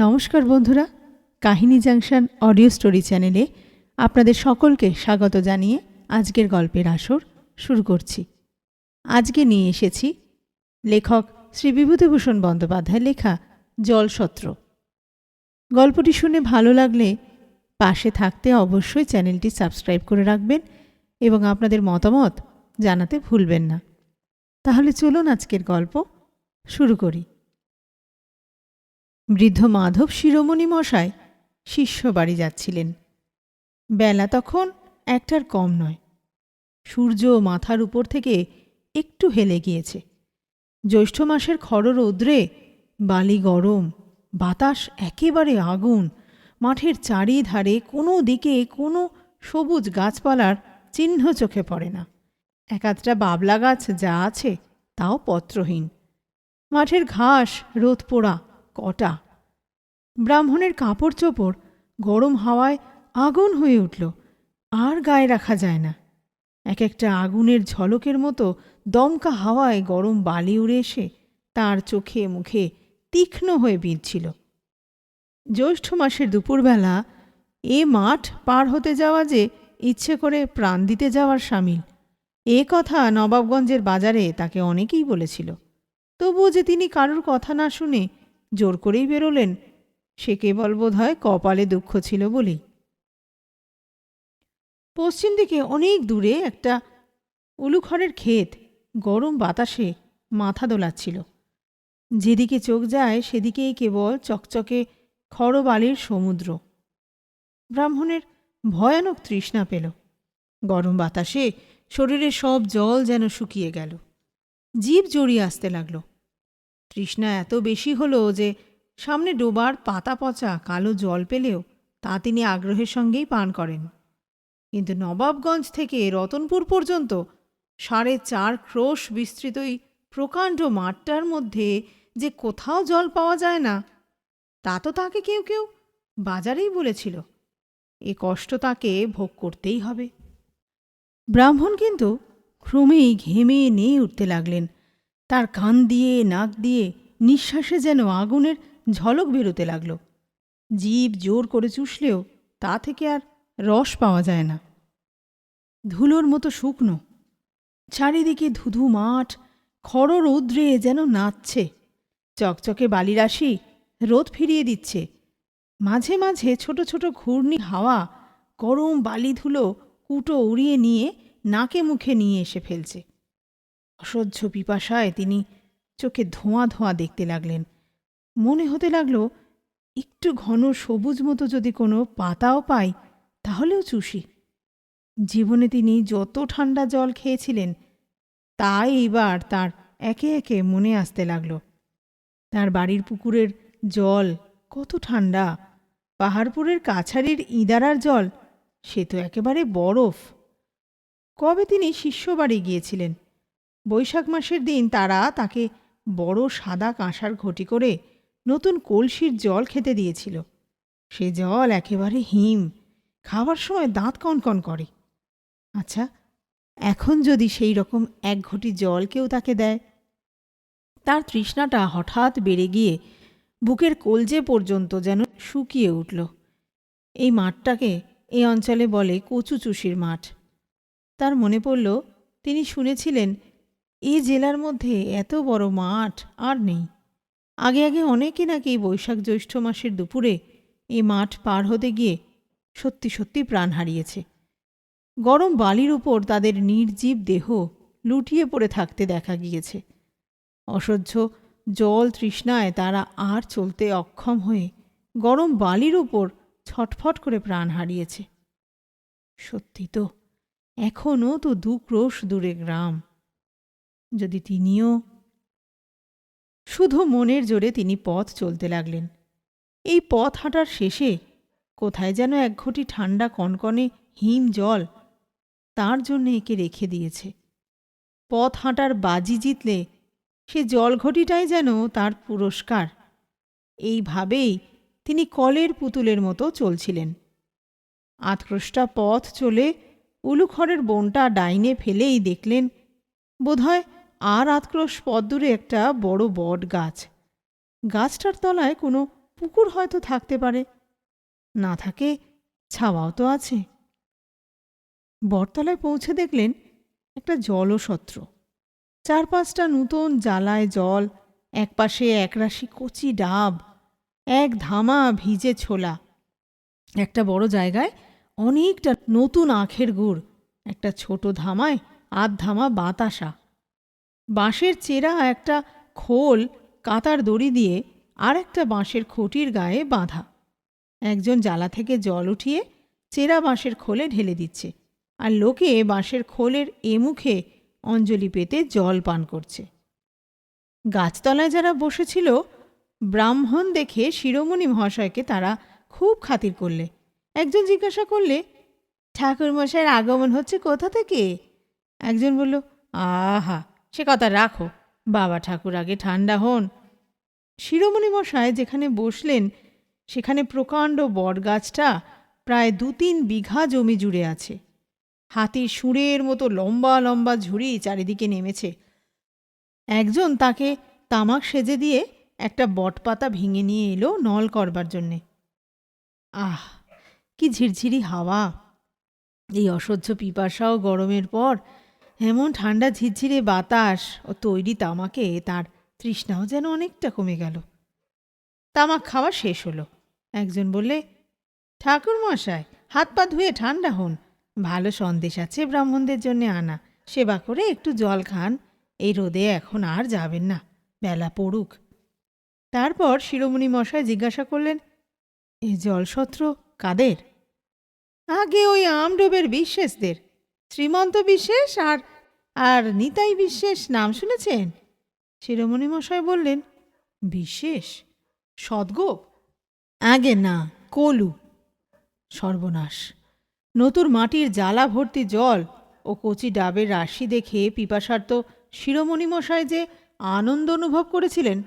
নমস্কার বন্ধুরা, কাহিনী জাংশন অডিও স্টোরি চ্যানেলে আপনাদের সকলকে স্বাগত জানিয়ে আজকের গল্পের আসর শুরু করছি। আজকে নিয়ে এসেছি লেখক শ্রী বিভূতিভূষণ বন্দ্যোপাধ্যায় লেখা জলসত্র। গল্পটি শুনে ভালো লাগলে পাশে থাকতে অবশ্যই চ্যানেলটি সাবস্ক্রাইব করে রাখবেন এবং আপনাদের মতামত জানাতে ভুলবেন না। তাহলে চলুন আজকের গল্প শুরু করি। বৃদ্ধ মাধব শিরোমণি মশায় শিষ্য বাড়ি যাচ্ছিলেন। বেলা তখন একটার কম নয়। সূর্য মাথার উপর থেকে একটু হেলে গিয়েছে। জ্যৈষ্ঠ মাসের খড় রৌদ্রে বালি গরম, বাতাস একেবারে আগুন, মাঠের চারিধারে কোনো দিকে কোনো সবুজ গাছপালার চিহ্ন চোখে পড়ে না। একাধটা বাবলা গাছ যা আছে তাও পত্রহীন। মাঠের ঘাস, রোদ পোড়া কটা। ব্রাহ্মণের কাপড় চোপড় গরম হাওয়ায় আগুন হয়ে উঠল, আর গায়ে রাখা যায় না। এক একটা আগুনের ঝলকের মতো দমকা হাওয়ায় গরম বালি উড়ে এসে তার চোখে মুখে তীক্ষ্ণ হয়ে বিঁধছিল। জ্যৈষ্ঠ মাসের দুপুরবেলা এ মাঠ পার হতে যাওয়া যে ইচ্ছে করে প্রাণ দিতে যাওয়ার সামিল, এ কথা নবাবগঞ্জের বাজারে তাকে অনেকেই বলেছিল। তবুও যে তিনি কারোর কথা না শুনে জোর করেই বেরোলেন। সে কেবল বোধ হয় কপালে দুঃখ ছিল বলেই। পশ্চিম দিকে অনেক দূরে একটা উলুখড়ের ক্ষেত, গরম বাতাসে মাথা দোলাচ্ছিল। যেদিকে চোখ যায়, সেদিকেই কেবল চকচকে খড়বালির সমুদ্র। ব্রাহ্মণের ভয়ানক তৃষ্ণা পেল। গরম বাতাসে শরীরের সব জল যেন শুকিয়ে গেল। জীব জড়িয়ে আসতে লাগল। তৃষ্ণা এত বেশি হলো যে সামনে ডোবার পাতা পচা কালো জল পেলেও তা তিনি আগ্রহের সঙ্গেই পান করেন। কিন্তু নবাবগঞ্জ থেকে রতনপুর পর্যন্ত সাড়ে চার ক্রোশ বিস্তৃত প্রকাণ্ড মাঠটার মধ্যে যে কোথাও জল পাওয়া যায় না, তা তো তাকে কেউ কেউ বাজারেই বলেছিল। এ কষ্ট তাকে ভোগ করতেই হবে। ব্রাহ্মণ কিন্তু ক্রমেই ঘেমে নিয়ে উঠতে লাগলেন। তার কান দিয়ে, নাক দিয়ে নিঃশ্বাসে যেন আগুনের ঝলক বেরোতে লাগল। জীব জোর করে চুষলেও তা থেকে আর রস পাওয়া যায় না। ধুলোর মতো শুকনো, চারিদিকে ধুধু মাঠ, খড় রৌদ্রে যেন নাচছে, চকচকে বালিরাশি রোদ ফিরিয়ে দিচ্ছে। মাঝে মাঝে ছোট ছোট ঘূর্ণি হাওয়া গরম বালি ধুলো কুটো উড়িয়ে নিয়ে নাকে মুখে নিয়ে এসে ফেলছে। অসহ্য পিপাসায় তিনি চোখে ধোঁয়া ধোঁয়া দেখতে লাগলেন। মনে হতে লাগল, একটু ঘন সবুজ মতো যদি কোনো পাতাও পাই, তাহলেও চুষি। জীবনে তিনি যত ঠান্ডা জল খেয়েছিলেন, তাই এইবার তার একে একে মনে আসতে লাগল। তার বাড়ির পুকুরের জল কত ঠান্ডা পাহাড়পুরের কাছারির ইদারার জল, সে তো একেবারে বরফ। কবে তিনি শিষ্য বাড়ি গিয়েছিলেন? বৈশাখ মাসের দিন তারা তাকে বড় সাদা কাঁসার ঘটি করে নতুন কলসির জল খেতে দিয়েছিল। সে জল একেবারে হিম, খাওয়ার সময় দাঁত কনকন করে। আচ্ছা এখন যদি সেই রকম এক ঘটি জল কেউ তাকে দেয়? তার তৃষ্ণাটা হঠাৎ বেড়ে গিয়ে বুকের কলজে পর্যন্ত যেন শুকিয়ে উঠল। এই মাঠটাকে এই অঞ্চলে বলে কচু কচুচুষির মাঠ। তার মনে পড়ল, তিনি শুনেছিলেন এই জেলার মধ্যে এত বড় মাঠ আর নেই। আগে আগে অনেকে নাকি বৈশাখ জ্যৈষ্ঠ মাসের দুপুরে এই মাঠ পার হতে গিয়ে সত্যি সত্যি প্রাণ হারিয়েছে। গরম বালির উপর তাদের নির্জীব দেহ লুটিয়ে পড়ে থাকতে দেখা গিয়েছে। অসহ্য জল তৃষ্ণায় তারা আর চলতে অক্ষম হয়ে গরম বালির উপর ছটফট করে প্রাণ হারিয়েছে। সত্যি তো এখনও তো দু ক্রোশ দূরে গ্রাম। যদি তিনিও শুধু মনের জোরে তিনি পথ চলতে লাগলেন। এই পথ হাঁটার শেষে কোথায় যেন এক ঘটি ঠান্ডা কনকনে হিম জল তার জন্য একে রেখে দিয়েছে। পথ হাঁটার বাজি জিতলে সে জলঘটিটাই যেন তার পুরস্কার। এইভাবেই তিনি কলের পুতুলের মতো চলছিলেন। আতক্রোষ্টা পথ চলে উলুখড়ের বনটা ডাইনে ফেলেই দেখলেন, বোধহয় আর আতক্রোশ পথ দূরে একটা বড় বট গাছ। গাছটার তলায় কোনো পুকুর হয়তো থাকতে পারে। না থাকে, ছাওয়াও তো আছে। বটতলায় পৌঁছে দেখলেন একটা জলসত্র। চার পাঁচটা নূতন জ্বালায় জল, একপাশে একরাশি কচি ডাব, এক ধামা ভিজে ছোলা। একটা বড় জায়গায় অনেকটা নতুন আখের গুড়, একটা ছোট ধামায় আধ ধামা বাতাসা। বাঁশের চেরা একটা খোল কাতার দড়ি দিয়ে আর একটা বাঁশের খুঁটির গায়ে বাঁধা। একজন জ্বালা থেকে জল উঠিয়ে চেরা বাঁশের খোলে ঢেলে দিচ্ছে আর লোকে বাঁশের খোলের এ মুখে অঞ্জলি পেতে জল পান করছে। গাছতলায় যারা বসেছিল, ব্রাহ্মণ দেখে শিরোমণি মহাশয়কে তারা খুব খাতির করলে। একজন জিজ্ঞাসা করলে, ঠাকুরমশাইয়ের আগমন হচ্ছে কোথা থেকে? একজন বলল, আহা সে কথা রাখো। বাবা ঠাকুর, আগে ঠান্ডা হন। শিরোমণি মশায় যেখানে বসলেন, সেখানে প্রকাণ্ড বটগাছটা প্রায় দু তিন বিঘা জমি জুড়ে আছে। হাতির সুঁড়ের মতো লম্বা লম্বা ঝুড়ি চারিদিকে নেমেছে। একজন তাকে তামাক সেজে দিয়ে একটা বটপাতা ভেঙে নিয়ে এলো নল করবার জন্যে। আহ, কি ঝিরঝিরি হাওয়া। এই অসহ্য পিপাসা ও গরমের পর এমন ঠান্ডা ঝিরঝিরে বাতাস ও তৈরি তামাকে তার তৃষ্ণাও যেন অনেকটা কমে গেল। তামাক খাওয়া শেষ হলো। একজন বললে ঠাকুর মশাই হাত পা ধুয়ে ঠান্ডা হন। ভালো সন্দেশ আছে ব্রাহ্মণদের জন্য আনা। সেবা করে একটু জল খান। এই রোদে এখন আর যাবেন না। বেলা পড়ুক। তারপর শিরোমণি মশাই জিজ্ঞাসা করলেন এই জলসত্র কাদের? আগে ওই আমডোবের বিশ্বাসদের শ্রীমন্ত বিশ্বাস আর আর নিতাই বিশ্বাস নাম শুনেছেন? শিরোমণি মশাই বললেন বিশেষ সদ্গোপ? আগে না, কলু? সর্বনাশ। নতুন মাটির জ্বালা ভর্তি জল ও কচি ডাবের রাশি দেখে পিপাসার্ত শিরোমণি মশাই যে আনন্দ অনুভব করেছিলেন,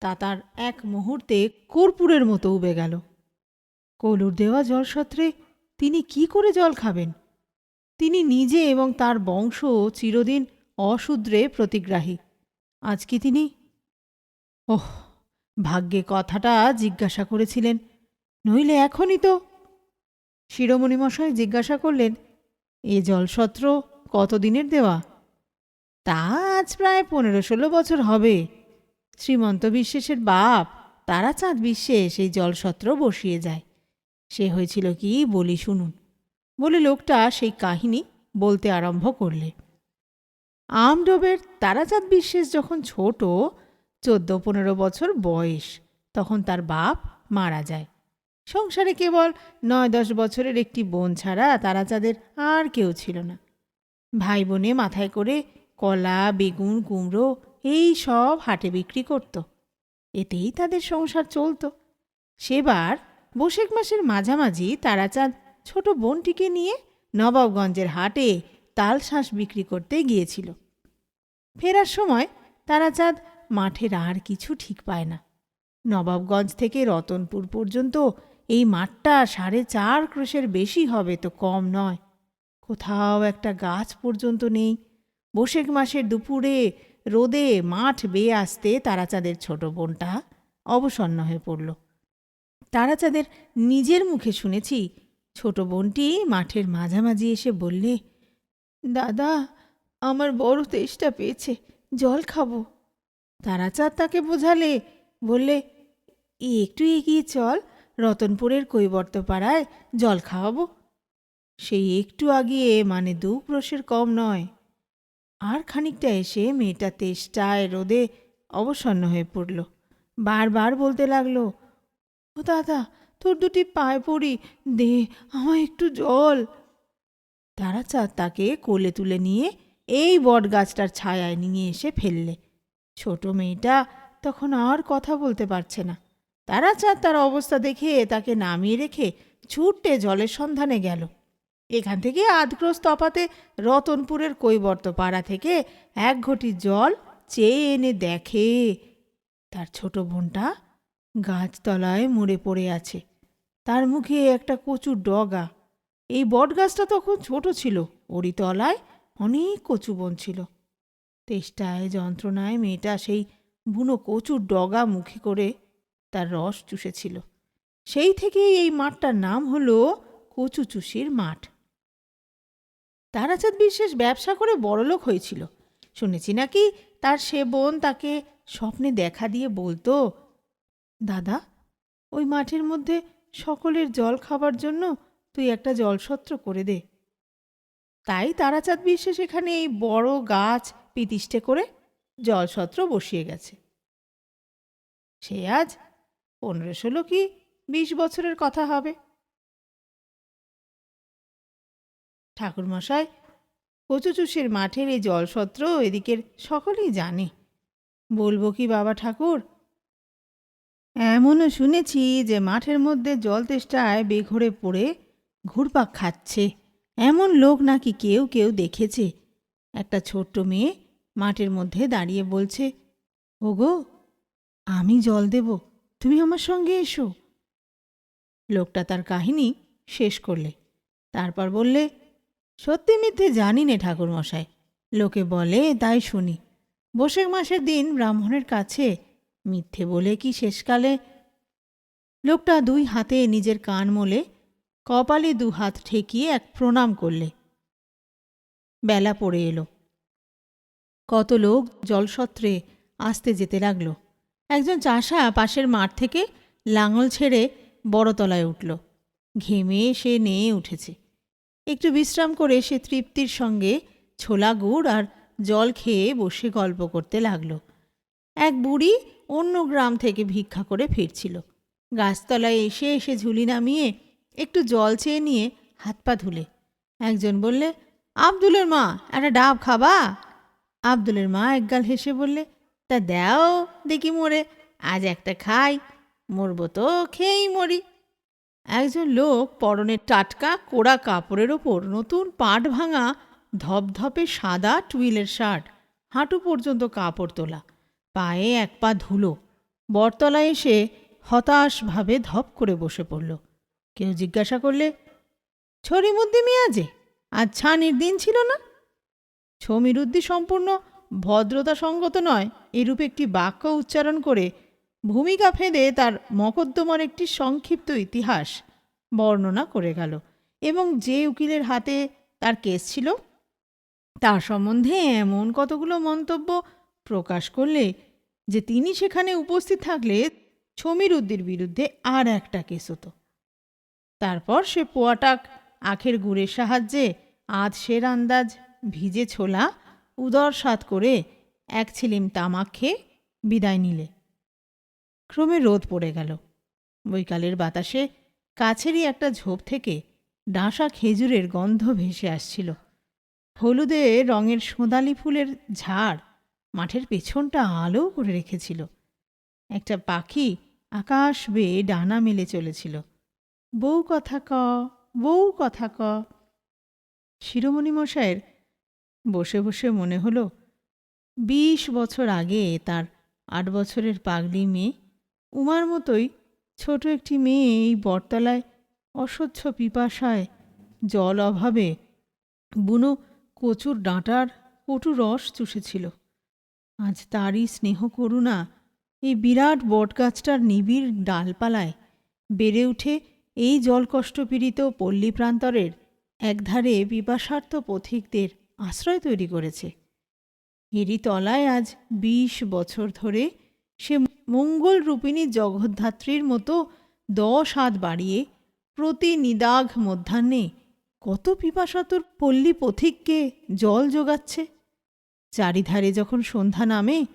তা তার এক মুহূর্তে কর্পূরের মতো উবে গেল। কলুর দেওয়া জলসত্রে তিনি কি করে জল খাবেন? তিনি নিজে এবং তার বংশ চিরদিন অশূদ্রে প্রতিগ্রাহী। আজ কি তিনি ওহ, ভাগ্যে কথাটা জিজ্ঞাসা করেছিলেন, নইলে এখনই তো। শিরোমণি মশাই জিজ্ঞাসা করলেন, এ জলসত্র কতদিনের দেওয়া? তা আজ প্রায় পনেরো ষোলো বছর হবে। শ্রীমন্ত বিশ্বাসের বাপ, তারাচাঁদ বিশ্বে সেই জলসত্র বসিয়ে যায়। সে হয়েছিল কি বলি শুনুন। বলে লোকটা সেই কাহিনী বলতে আরম্ভ করলে। আমডোবের তারাচাঁদ বিশ্বাস যখন ছোট চোদ্দ পনেরো বছর বয়স, তখন তার বাপ মারা যায়। সংসারে কেবল নয় দশ বছরের একটি বোন ছাড়া তারাচাঁদের আর কেউ ছিল না। ভাই বোনে মাথায় করে কলা, বেগুন, কুমড়ো এই সব হাটে বিক্রি করত। এতেই তাদের সংসার চলত। সেবার বৈশাখ মাসের মাঝামাঝি তারাচাঁদ ছোট বোনটিকে নিয়ে নবাবগঞ্জের হাটে তালশাঁস বিক্রি করতে গিয়েছিল। ফেরার সময় তারাচাঁদ মাঠের আর কিছু ঠিক পায় না। নবাবগঞ্জ থেকে রতনপুর পর্যন্ত এই মাঠটা সাড়ে চার ক্রোশের বেশি হবে তো কম নয়। কোথাও একটা গাছ পর্যন্ত নেই। বৈশাখ মাসের দুপুরে রোদে মাঠ বেয়ে আসতে তারাচাঁদের ছোট বোনটা অবসন্ন হয়ে পড়ল। তারাচাঁদের নিজের মুখে শুনেছি ছোট বোনটি মাঠের মাঝামাঝি এসে বললে, দাদা, আমার বড় তেষ্টা পেয়েছে, জল খাব। তারাচাঁদ তাকে বোঝালে, বললে, "এ একটু এগিয়ে চল, রতনপুরের কৈবর্তপাড়ায় জল খাওয়াবো। সেই একটু আগিয়ে মানে দু ক্রোশের কম নয়, আর খানিকটা এসে মেয়েটা তেষ্টায় রোদে অবসন্ন হয়ে পড়ল। বারবার বলতে লাগল, ও দাদা তোর দুটি পায়ে পড়ি। দে, আমায় একটু জল। তারা তারাচাঁদ তাকে কোলে তুলে নিয়ে এই বট গাছটার ছায়ায় নিয়ে এসে ফেললে। ছোট মেয়েটা তখন আর কথা বলতে পারছে না। তারা তারাচাঁদ তার অবস্থা দেখে তাকে নামিয়ে রেখে ছুটে জলের সন্ধানে গেল। এখান থেকে আধগ্রস্ত তপাতে রতনপুরের কৈবর্ত পাড়া থেকে এক ঘটি জল চেয়ে এনে দেখে। তার ছোট বোনটা গাছতলায় মরে পড়ে আছে। তার মুখে একটা কচুর ডগা। এই বটগাছটা তখন ছোট ছিল ওরই তলায় অনেক কচু বন ছিল। তেষ্টায় যন্ত্রণায় মেয়েটা সেই বুনো কচুর ডগা মুখে করে তার রস চুষেছিল। সেই থেকেই এই মাঠটার নাম হলো কচুচুষির মাঠ। তারাচাঁদ বিশ্বাস ব্যবসা করে বড়লোক হয়েছিল। শুনেছি নাকি তার সে বোন তাকে স্বপ্নে দেখা দিয়ে বলতো দাদা, ওই মাঠের মধ্যে সকলের জল খাবার জন্য তুই একটা জলসত্র করে দে। তাই তারাচাঁদ বিশ্বাস এখানে এই বড় গাছ পিতিষ্ঠে করে জলসত্র বসিয়ে গেছে। সে আজ পনেরো ষোলো কি বিশ বছরের কথা হবে। ঠাকুরমশাই, কচুচুষের মাঠের এই জলসত্র এদিকের সকলেই জানে। বলব কি বাবা ঠাকুর এমনও শুনেছি যে মাঠের মধ্যে জল তেষ্টায় বেঘরে পড়ে ঘুরপাক খাচ্ছে। এমন লোক নাকি কেউ কেউ দেখেছে। একটা ছোট্ট মেয়ে মাঠের মধ্যে দাঁড়িয়ে বলছে, ওগো, আমি জল দেব, তুমি আমার সঙ্গে এসো। লোকটা তার কাহিনী শেষ করলে। তারপর বললে, সত্যি মিথ্যে জানি নে ঠাকুরমশাই। লোকে বলে, তাই শুনি। বৈশাখ মাসের দিন ব্রাহ্মণের কাছে মিথ্যে বলে কি শেষকালে? লোকটা দুই হাতে নিজের কান মোলে, কপালে দু হাত ঠেকিয়ে এক প্রণাম করলে। বেলা পড়ে এলো। কত লোক জলসত্রে আসতে যেতে লাগল। একজন চাষা পাশের মাঠ থেকে লাঙল ছেড়ে বড়তলায় উঠল। ঘেমে সে নেয়ে উঠেছে। একটু বিশ্রাম করে সে তৃপ্তির সঙ্গে ছোলা গুড় আর জল খেয়ে বসে গল্প করতে লাগল। এক বুড়ি অন্য গ্রাম থেকে ভিক্ষা করে ফিরছিল। গাছতলায় এসে এসে ঝুলি নামিয়ে একটু জল চেয়ে নিয়ে হাত পা ধুলে। একজন বললে, আবদুলের মা, একটা ডাব খাবা? আবদুলের মা একগাল হেসে বললে, তা দাও, দেখি মরে, আজ একটা খাই, মরবো তো খেয়েই মরি। একজন লোক পরনের টাটকা কোড়া কাপড়ের ওপর নতুন পাট ভাঙা ধপধপে সাদা টুইলের শার্ট, হাঁটু পর্যন্ত কাপড় তোলা। পায়ে এক পা ধুলো। বটতলায় এসে হতাশভাবে ধপ করে বসে পড়ল। কেউ জিজ্ঞাসা করলে, ছড়িমুদ্দি মিয়াজে, আজ ছানির দিন ছিল না? ছমিরুদ্দি সম্পূর্ণ ভদ্রতা সঙ্গত নয়, এরূপ একটি বাক্য উচ্চারণ করে ভূমিকা ফেঁদে তার মকদ্দমার একটি সংক্ষিপ্ত ইতিহাস বর্ণনা করে গেল। এবং যে উকিলের হাতে তার কেস ছিল, তার সম্বন্ধে এমন কতগুলো মন্তব্য প্রকাশ করলে যে তিনি সেখানে উপস্থিত থাকলে ছমির উদ্দির বিরুদ্ধে আর একটা কেস হতো। তারপর সে পোয়াটাক আখের গুড়ের সাহায্যে আধ সের আন্দাজ ভিজে ছোলা উদর স্বাদ করে এক ছিলিম তামাক খেয়ে বিদায় নিলে। ক্রমে রোদ পড়ে গেল। বৈকালের বাতাসে কাছেরই একটা ঝোপ থেকে ডাঁসা খেজুরের গন্ধ ভেসে আসছিল। হলুদে রঙের সোঁদালি ফুলের ঝাড় মাঠের পেছনটা আলো করে রেখেছিল। একটা পাখি আকাশ বেয়ে ডানা মেলে চলেছিল। বউ কথা ক, বউ কথা ক। শিরোমণি মশাইয়ের বসে বসে মনে হলো, বিশ বছর আগে তার আট বছরের পাগলি মেয়ে, উমার মতোই ছোট একটি মেয়ে এই বটতলায় অস্বচ্ছ পিপাসায়, জল অভাবে বুনো কচুর ডাঁটার কটু রস চুষেছিল। আজ তারই স্নেহ করুণা এই বিরাট বটগাছটার নিবিড় ডালপালায় বেড়ে উঠে এই জলকষ্টপীড়িত পল্লী প্রান্তরের একধারে পিপাসার্থ পথিকদের আশ্রয় তৈরি করেছে। এরই তলায় আজ বিশ বছর ধরে সে মঙ্গল রূপিণী জগদ্ধাত্রীর মতো দশ হাত বাড়িয়ে প্রতি নিদাঘ মধ্যাহ্নে কত পিপাসাতুর পল্লী পথিককে জল যোগাচ্ছে। চারিধারে যখন সন্ধ্যা নামে,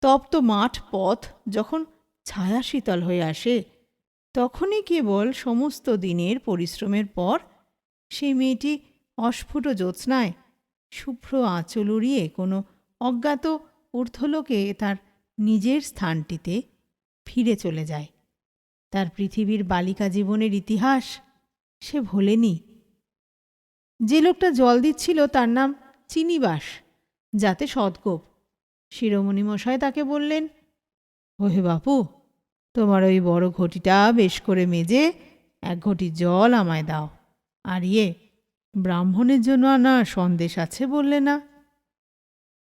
তপ্ত মাঠ পথ যখন ছায়া শীতল হয়ে আসে, তখনই কেবল সমস্ত দিনের পরিশ্রমের পর সেই মেয়েটি অস্ফুট জ্যোৎস্নায় শুভ্র আঁচল উড়িয়ে কোনো অজ্ঞাত ঊর্ধ্বলোকে তার নিজের স্থানটিতে ফিরে চলে যায়। তার পৃথিবীর বালিকা জীবনের ইতিহাস সে ভোলেনি। যে লোকটা জল দিচ্ছিল তার নাম চিনিবাস। যাতে সদ্গোপ। শিরোমণি মশাই তাকে বললেন, ওহে বাপু, তোমার ওই বড় ঘটিটা বেশ করে মেজে এক ঘটি জল আমায় দাও। আর ইয়ে ব্রাহ্মণের জন্য আনা সন্দেশ আছে বললে না?